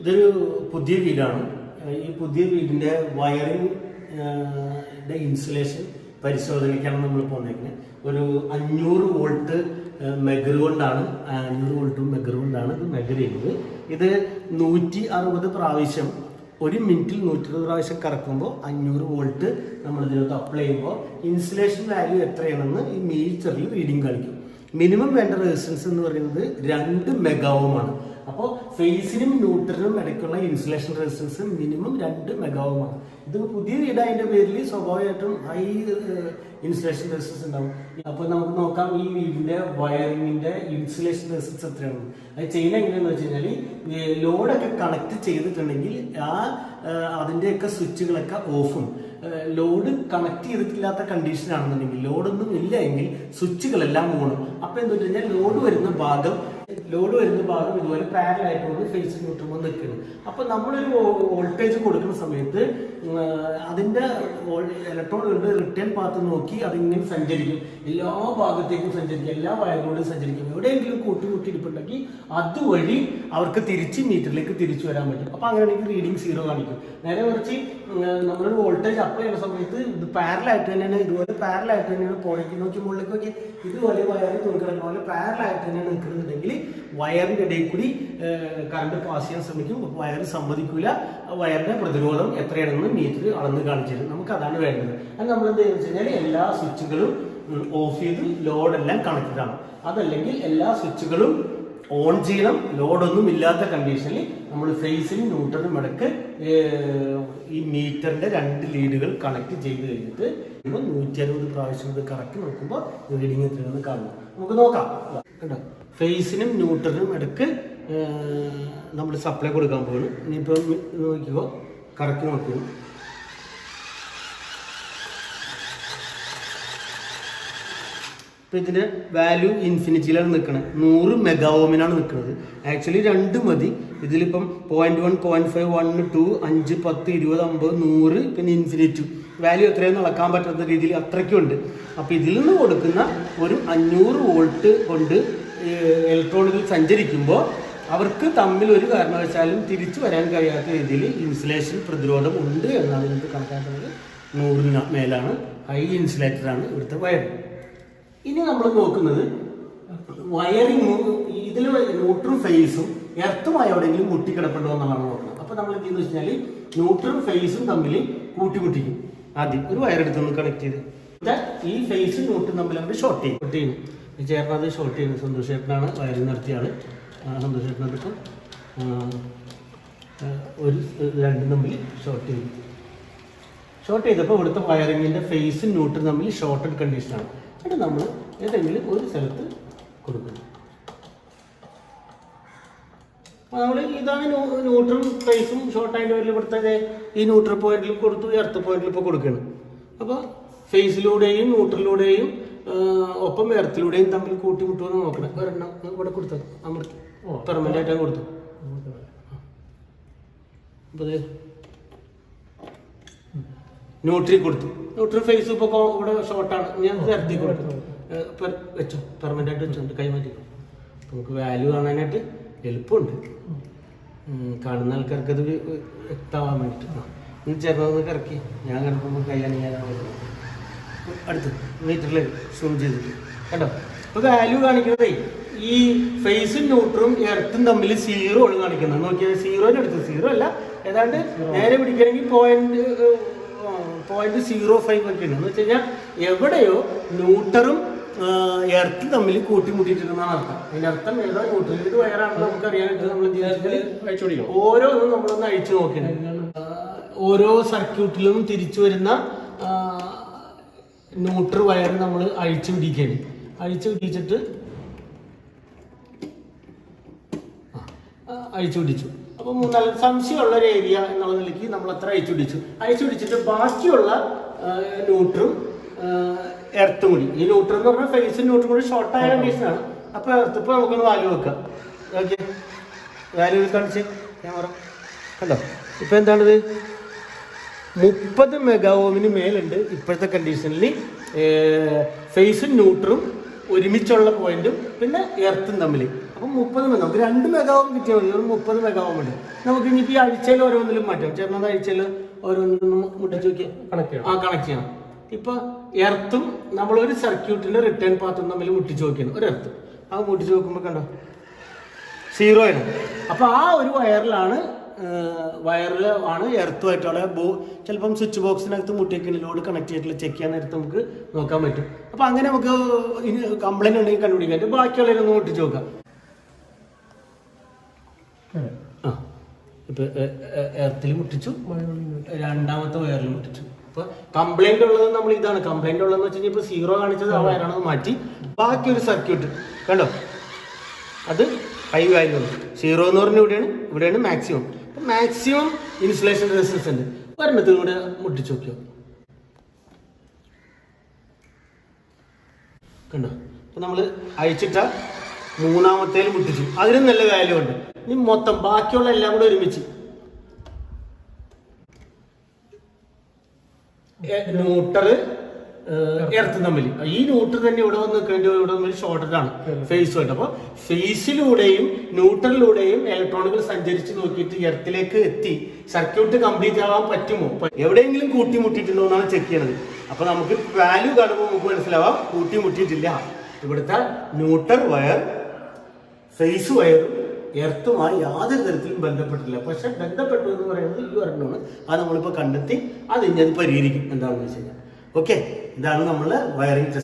ഇതൊരു പുതിയ വീടാണ്. ഈ പുതിയ വീടിന്റെ വയറിംഗ് ഇൻസുലേഷൻ പരിശോധനയ്ക്കാണ് നമ്മൾ പോന്നേക്കുന്നത് ഒരു അഞ്ഞൂറ് വോൾട്ട് മെഗർ കൊണ്ടാണ് അഞ്ഞൂറ് വോൾട്ട് മെഗർ കൊണ്ടാണ് ഇത് മെഗർ ചെയ്യുന്നത്. ഇത് നൂറ്റി അറുപത് പ്രാവശ്യം ഒരു മിനിറ്റിൽ നൂറ്റി അറുപത് പ്രാവശ്യം കറക്കുമ്പോൾ അഞ്ഞൂറ് വോൾട്ട് നമ്മൾ ഇതിനകത്ത് അപ്ലൈ ചെയ്യുമ്പോൾ ഇൻസുലേഷൻ വാല്യൂ എത്രയാണെന്ന് ഈ മീറ്ററിൽ റീഡിംഗ് കാണിക്കും. മിനിമം വേണ്ട റെസിസ്റ്റൻസ് എന്ന് പറയുന്നത് രണ്ട് മെഗാവുമാണ് അപ്പോൾ ഫേസിനും ന്യൂട്രലിനും ഇടയ്ക്കുള്ള ഇൻസുലേഷൻ റെസിസ്റ്റൻസ് മിനിമം രണ്ട് മെഗാവുമാണ്. ഇത് പുതിയ വീടായതിന്റെ പേരിൽ സ്വാഭാവികമായിട്ടും ഹൈ ഇൻസുലേഷൻ റെസിസ്റ്റൻസ് ഉണ്ടാവും. അപ്പോൾ നമുക്ക് നോക്കാം ഈ വീടിന്റെ വയറിങ്ങിന്റെ ഇൻസുലേഷൻ റെസിസ്റ്റൻസ് എത്രയാണ്. അത് ചെയ്യുന്നത് എങ്ങനെയാണെന്ന് വെച്ച് കഴിഞ്ഞാൽ ലോഡൊക്കെ കണക്ട് ചെയ്തിട്ടുണ്ടെങ്കിൽ ആ അതിന്റെയൊക്കെ സ്വിച്ചുകളൊക്കെ ഓഫും. ലോഡ് കണക്ട് ചെയ്തിട്ടില്ലാത്ത കണ്ടീഷനാണെന്നുണ്ടെങ്കിൽ ലോഡൊന്നും ഇല്ല എങ്കിൽ സ്വിച്ചുകളെല്ലാം ഓണും. അപ്പോൾ എന്താ വെച്ച് കഴിഞ്ഞാൽ ലോഡ് വരുന്ന ഭാഗം ലോഡ് വരുന്ന ഭാഗം ഇതുപോലെ പാരൽ ആയിട്ടുകൊണ്ട് ഫേസ് ന്യൂട്രമോ നിൽക്കുന്നു. അപ്പൊ നമ്മളൊരു വോൾട്ടേജ് കൊടുക്കുന്ന സമയത്ത് അതിന്റെ ഇലക്ട്രോണുകളുടെ റിട്ടേൺ പാത്ത് നോക്കി അതിങ്ങനെ സഞ്ചരിക്കും. എല്ലാ ഭാഗത്തേക്കും സഞ്ചരിക്കും. എല്ലാ വയറുകളിലും സഞ്ചരിക്കും. എവിടെയെങ്കിലും കൂട്ടിമുട്ടി ഇരിപ്പുണ്ടെങ്കിൽ അതുവഴി അവർക്ക് തിരിച്ച് മീറ്ററിലേക്ക് തിരിച്ചു വരാൻ പറ്റും. അപ്പൊ അങ്ങനെയാണെങ്കിൽ റീഡിങ് സീറോ കാണിക്കും. നേരെ കുറച്ച് നമ്മളൊരു വോൾട്ടേജ് അപ്ലൈ ചെയ്യുന്ന സമയത്ത് ഇത് പാരലായിട്ട് തന്നെയാണ് ഇതുപോലെ പാരലായിട്ട് തന്നെയാണ് പോയിന്റ് നോക്കി മുകളിലേക്ക് നോക്കി ഇതുപോലെ വയറിൽ തുണിക്കിടക്കുന്ന പോലെ പാരലായിട്ട് തന്നെയാണ് നിൽക്കുന്നുണ്ടെങ്കിൽ വയറിന്റെ ഇടയിൽ കൂടി കറണ്ട് പാസ് ചെയ്യാൻ ശ്രമിക്കും. വയർ സമ്മതിക്കില്ല വയറിന്റെ പ്രതിരോധം എത്രയാണെന്ന് മീറ്റർ അളന്ന് കാണിച്ചു തരും. നമുക്ക് അതാണ് വേണ്ടത്. അത് നമ്മൾ എന്ത് ചെയ്യുന്നത് വെച്ച് കഴിഞ്ഞാൽ എല്ലാ സ്വിച്ചുകളും ഓഫ് ചെയ്ത് ലോഡെല്ലാം കണക്റ്റഡ് ആണ്. അതല്ലെങ്കിൽ എല്ലാ സ്വിച്ചുകളും ഓൺ ചെയ്യണം ലോഡൊന്നും ഇല്ലാത്ത കണ്ടീഷനിൽ നമ്മൾ ഫേസിനും ന്യൂട്രനും ഇടയ്ക്ക് ഈ മീറ്ററിന്റെ രണ്ട് ലീഡുകൾ കണക്ട് ചെയ്ത് കഴിഞ്ഞിട്ട് ഇപ്പൊ നൂറ്റി അറുപത് പ്രാവശ്യം ഇത് കറക്റ്റ് നോക്കുമ്പോൾ റീഡിങ് എത്രയാണെന്ന് കാണും. നമുക്ക് നോക്കാം. കേട്ടോ ഫേസിനും ന്യൂട്രനും ഇടയ്ക്ക് നമ്മൾ സപ്ലൈ കൊടുക്കാൻ പോകുന്നു ഇനിയിപ്പോൾ നോക്കിക്കോ കറക്റ്റ് നോക്കൂ ഇപ്പൊ ഇതിന് വാല്യൂ ഇൻഫിനിറ്റിയിലാണ് നിൽക്കുന്നത് നൂറ് മെഗാവോമിനാണ് നിൽക്കുന്നത് ആക്ച്വലി രണ്ട് മതി. ഇതിലിപ്പം point one point five one two അഞ്ച് പത്ത് ഇരുപത് അമ്പത് നൂറ് പിന്നെ ഇൻഫിനിറ്റി. വാല്യൂ എത്രയെന്ന് അളക്കാൻ പറ്റാത്ത രീതിയിൽ അത്രയ്ക്കുണ്ട് അപ്പൊ ഇതിൽ നിന്ന് കൊടുക്കുന്ന ഒരു അഞ്ഞൂറ് വോൾട്ട് കൊണ്ട് ഇലക്ട്രോണുകൾ സഞ്ചരിക്കുമ്പോൾ അവർക്ക് തമ്മിൽ ഒരു കാരണവശാലും തിരിച്ചു വരാൻ കഴിയാത്ത രീതിയിൽ ഇൻസുലേഷൻ പ്രതിരോധം ഉണ്ട് എന്നാണ് എനിക്ക് കണക്കാക്കുന്നത്. നൂറിന് മേലാണ്. ഹൈ ഇൻസുലേറ്റഡ് ആണ് ഇവിടുത്തെ വയർ ഇനി നമ്മൾ നോക്കുന്നത് വയറിങ് ഇതിൽ ന്യൂട്രൽ ഫേസും എർത്തുമായി എവിടെയെങ്കിലും മുട്ടിക്കിടപ്പുണ്ടോ എന്നുള്ളതാണ് നോക്കുന്നത്. അപ്പൊ നമ്മൾ എന്ത് വെച്ചാൽ ന്യൂട്രൽ ഫേസും തമ്മിൽ കൂട്ടിമുട്ടിക്കും. ആദ്യം ഒരു വയർ എടുത്തൊന്ന് കണക്ട് ചെയ്ത്. ഈ ഫേസും ന്യൂട്രൽ തമ്മിൽ അവർ ഷോർട്ട് ചെയ്യും. ഷോർട്ട് ചെയ്യുന്നു. ചേട്ടനത് ഷോർട്ട് ചെയ്യുന്നത് സന്തോഷ് ചേട്ടനാണ് വയറിൽ നടത്തിയ ആൾ ആ, സന്തോഷ് ഒരു രണ്ടും തമ്മിൽ ഷോർട്ട് ചെയ്തു ഷോർട്ട് ചെയ്തപ്പോൾ ഇവിടുത്തെ വയറിങ്ങിന്റെ ഫേസും ന്യൂട്രും തമ്മിൽ ഷോർട്ടഡ് കണ്ടീഷനാണ് എന്നിട്ട് നമ്മൾ ഏതെങ്കിലും ഒരു സ്ഥലത്ത് കൊടുക്കുന്നു. അപ്പോൾ നമ്മൾ ഇതാണ് ന്യൂട്രും ഫേസും ഷോർട്ട് ആയിട്ട് പേരിൽ ഇവിടുത്തെ ഈ ന്യൂട്രൽ പോയിന്റിൽ കൊടുത്തു ഈ എർത്ത് പോയിന്റിൽ ഇപ്പോൾ കൊടുക്കുകയാണ് അപ്പോൾ ഫേസിലൂടെയും ന്യൂട്രലിലൂടെയും ഒപ്പം എർത്തിലൂടെയും തമ്മിൽ കൂട്ടിമുട്ടുമെന്ന് നോക്കണം. ഒരെണ്ണം ഇവിടെ കൊടുത്തത്. അമൃത് പെർമനന്റ് ആയിട്ടാണ് കൊടുത്തത്. അപ്പോൾ ന്യൂട്രി കൊടുത്തു. ന്യൂട്രി ഫേസ് ഇപ്പൊ ഇവിടെ ഷോർട്ടാണ് ഞാൻ നിർത്തി കൊടുത്തു. വെച്ചോ. പെർമനന്റ് ആയിട്ട് വെച്ചോണ്ട് കൈമാറ്റി നമുക്ക് വാല്യൂ കാണാനായിട്ട് എളുപ്പമുണ്ട്. കാണുന്ന ആൾക്കാർക്ക് അത് വ്യ- വ്യക്തമാവാൻ വേണ്ടിട്ട്. ആ. നീ കിറക്കി. ഞാൻ കിടക്കുമ്പോൾ കൈയാണ് ഞാൻ അടുത്ത് മീറ്ററിൽ സൂം ചെയ്തിട്ട്. കണ്ടോ? ഇപ്പൊ വാല്യൂ കാണിക്കുന്നതേ ഈ ഫേസും ന്യൂട്രും എർത്തും തമ്മിൽ സീറോ ആണ് കാണിക്കുന്നത്. നോക്കിയാൽ സീറോന്റെ അടുത്ത് സീറോ അല്ല. ഏതാണ്ട് നേരെ പിടിക്കണമെങ്കിൽ പോയിന്റ് പോയിന്റ് സീറോ ഫൈവ് ഒക്കെയാണ് എന്ന് വെച്ച് കഴിഞ്ഞാൽ എവിടെയോ ന്യൂട്ടറും എർത്ത് തമ്മിൽ കൂട്ടിമുട്ടിയിട്ടുണ്ടെന്നാണ് അർത്ഥം. അതിന്റെ അർത്ഥം ഏതോ ന്യൂട്രൽ ഇത് വയറാണെന്ന് നമുക്ക് അറിയാനായിട്ട് നമ്മൾ അയച്ചുപിടിക്കും ഓരോന്നും നമ്മളൊന്ന് അഴിച്ചു നോക്കണം ആ, ഓരോ സർക്യൂട്ടിലും തിരിച്ചു വരുന്ന ന്യൂട്രൽ വയർ നമ്മൾ അഴിച്ചു പിടിക്കുകയാണ് അഴിച്ചു പിടിച്ചിട്ട് അഴിച്ചു പിടിച്ചു. അപ്പോൾ മൂന്നാൽ സംശയമുള്ള ഒരു ഏരിയ എന്നുള്ള നിലയ്ക്ക് നമ്മൾ അത്ര അയച്ചുപിടിച്ചു പിടിച്ചു. അഴിച്ചു പിടിച്ചിട്ട് ബാക്കിയുള്ള ന്യൂട്രും എർത്തും കൂടി. ഈ ന്യൂട്രൽ എന്ന് പറഞ്ഞാൽ ഫേസും ന്യൂട്രും കൂടി ഷോർട്ടായ കണ്ടീഷനാണ് എർത്ത് എർത്തിപ്പോ നമുക്കൊന്ന് വാല്യൂ വെക്കാം. ഓക്കെ വാല്യൂ കാണിച്ച്. ക്യാമറ കണ്ടോ? ഇപ്പൊ എന്താണിത്? മുപ്പത് മെഗാവോമിന് മേലുണ്ട് ഇപ്പോഴത്തെ കണ്ടീഷനിൽ ഫേസും ന്യൂട്രും ഒരുമിച്ചുള്ള പോയിന്റും പിന്നെ എർത്തും തമ്മിൽ അപ്പം മുപ്പത് മെഗാ നമുക്ക് രണ്ട് മെഗാവും കിട്ടിയാൽ മതി. ഒരു മുപ്പത് മെഗാവും മതി. നമുക്ക് ഇനിയിപ്പോൾ ഈ ആഴ്ചയിൽ ഓരോന്നിലും മാറ്റാം. ചേട്ടനത് ആഴ്ചയിൽ ഓരോന്നിലും മുട്ടിച്ച് നോക്കിയാൽ ആ കണക്ട് ചെയ്യണം. ഇപ്പൊ എർത്തും നമ്മളൊരു സർക്യൂട്ടിന്റെ റിട്ടേൺ പാത്തും തമ്മിൽ മുട്ടിച്ച് നോക്കിയാണ്. ഒരു എർത്ത് അത് മുട്ടിച്ച് നോക്കുമ്പോൾ കണ്ടോ? സീറോ ആണ്. അപ്പൊ ആ ഒരു വയറിലാണ് വയറിൽ ആണ് എർത്തുമായിട്ടുള്ള ബോ ചിലപ്പം സ്വിച്ച് ബോക്സിനകത്ത് മുട്ടിയൊക്കെ ലോഡ് കണക്ട് ചെയ്തിട്ടുള്ള ചെക്ക് ചെയ്യാൻ നേരത്ത് നമുക്ക് നോക്കാൻ പറ്റും. അപ്പൊ അങ്ങനെ നമുക്ക് കംപ്ലൈന്റ് ഉണ്ടെങ്കിൽ കണ്ടുപിടിക്കാൻ ബാക്കിയുള്ളതിനൊന്ന് മുട്ടിച്ച് നോക്കാം. ഇപ്പൊ എർത്തിൽ മുട്ടിച്ചു രണ്ടാമത്തെ വയറിൽ മുട്ടിച്ചു. ഇപ്പൊ കംപ്ലൈന്റ് ഉള്ളത് നമ്മൾ ഇതാണ്. കംപ്ലൈന്റ് ഉള്ളതെന്ന് വെച്ച് കഴിഞ്ഞാൽ ഇപ്പൊ സീറോ കാണിച്ചത് ആ വയറാണ് മാറ്റി. ബാക്കി ഒരു സർക്യൂട്ട് കണ്ടോ? അത് ഹൈ വാല്യൂ ആണ്. സീറോ എന്ന് പറഞ്ഞ ഇവിടെയാണ്. ഇവിടെയാണ് മാക്സിമം മാക്സിമം ഇൻസുലേഷൻ റെസിസ്റ്റൻസ് ഉണ്ട്. ഒരെണ്ണത്തിൽ കൂടെ മുട്ടിച്ചു നോക്കിയോ? കണ്ടോ? അപ്പൊ നമ്മൾ അയച്ചിട്ട മൂന്നാമത്തേൽ മുട്ടിച്ചു. അതിനും നല്ല വാല്യൂ ഉണ്ട്. ഇനി മൊത്തം ബാക്കിയുള്ള എല്ലാം കൂടെ ഒരുമിച്ച്. ന്യൂട്ടർ എർത്ത് തമ്മിൽ. ഈ ന്യൂട്ടർ തന്നെ ഇവിടെ വന്ന് നിൽക്കേണ്ടി ഇവിടെ തമ്മിൽ ഷോർട്ടഡാണ് ആണ്. ഫേസ് ആയിട്ട്. അപ്പോൾ ഫേസിലൂടെയും ന്യൂട്ടറിലൂടെയും ഇലക്ട്രോണുകൾ സഞ്ചരിച്ച് നോക്കിയിട്ട് എർത്തിലേക്ക് എത്തി. സർക്യൂട്ട് കംപ്ലീറ്റ് ആവാൻ പറ്റുമോ? എവിടെയെങ്കിലും കൂട്ടിമുട്ടിയിട്ടുണ്ടോ എന്നാണ് ചെക്ക് ചെയ്യണത്. അപ്പൊ നമുക്ക് വാല്യൂ കാണുമ്പോൾ നമുക്ക് മനസ്സിലാവാം കൂട്ടിമുട്ടിയിട്ടില്ല ഇവിടുത്തെ ന്യൂട്ടർ വയർ ഫേസ് വയറും എർത്തുമായി യാതൊരു തരത്തിലും ബന്ധപ്പെട്ടില്ല പക്ഷെ ബന്ധപ്പെട്ടു എന്ന് പറയുന്നത് ഈ ഒരെണ്ണമാണ്. അത് നമ്മളിപ്പോൾ കണ്ടെത്തി അത് ഇനി അത് പരിഹരിക്കും. എന്താണെന്ന് വെച്ച് കഴിഞ്ഞാൽ. ഓക്കെ ഇതാണ് നമ്മൾ വയറിംഗ്